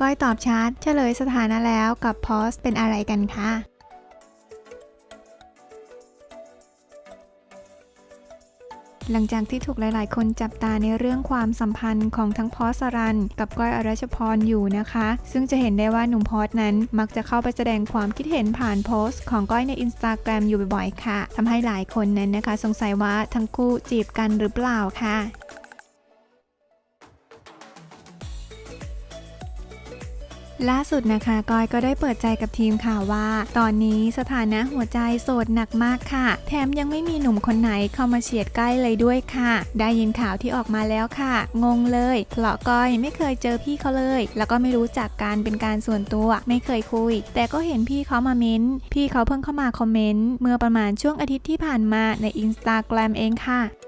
ก้อยตอบชัดเฉลยสถานะแล้วกับพอสเป็นอะไรกันคะหลังจากที่ถูกหลาย ๆ คนจับตาในเรื่องความสัมพันธ์ของทั้งพอสรัน กับก้อยอรัชพรอยู่นะคะ ซึ่งจะเห็นได้ว่าหนุ่มพอสนั้นมักจะเข้าไปแสดงความคิดเห็นผ่านโพสต์ของก้อยในอินสตาแกรมอยู่บ่อย ๆ ค่ะทำให้หลายคนนั้นนะคะ สงสัยว่าทั้งคู่จีบกันหรือเปล่าค่ะ ล่าสุดนะคะก้อยก็ได้เปิดใจกับทีมข่าวว่า ตอนนี้สถานะหัวใจโสดหนักมากค่ะ แถมยังไม่มีหนุ่มคนไหนเข้ามาเฉียดใกล้เลยด้วยค่ะ ได้ยินข่าวที่ออกมาแล้วค่ะ งงเลยเพราะก้อยไม่เคยเจอพี่เขาเลย แล้วก็ไม่รู้จักการเป็นการส่วนตัว ไม่เคยคุย แต่ก็เห็นพี่เขามาเม้นต์พี่เขาเพิ่งเข้ามาคอมเมนต์เมื่อประมาณช่วงอาทิตย์ที่ผ่านมาในอินสตาแกรมเองค่ะ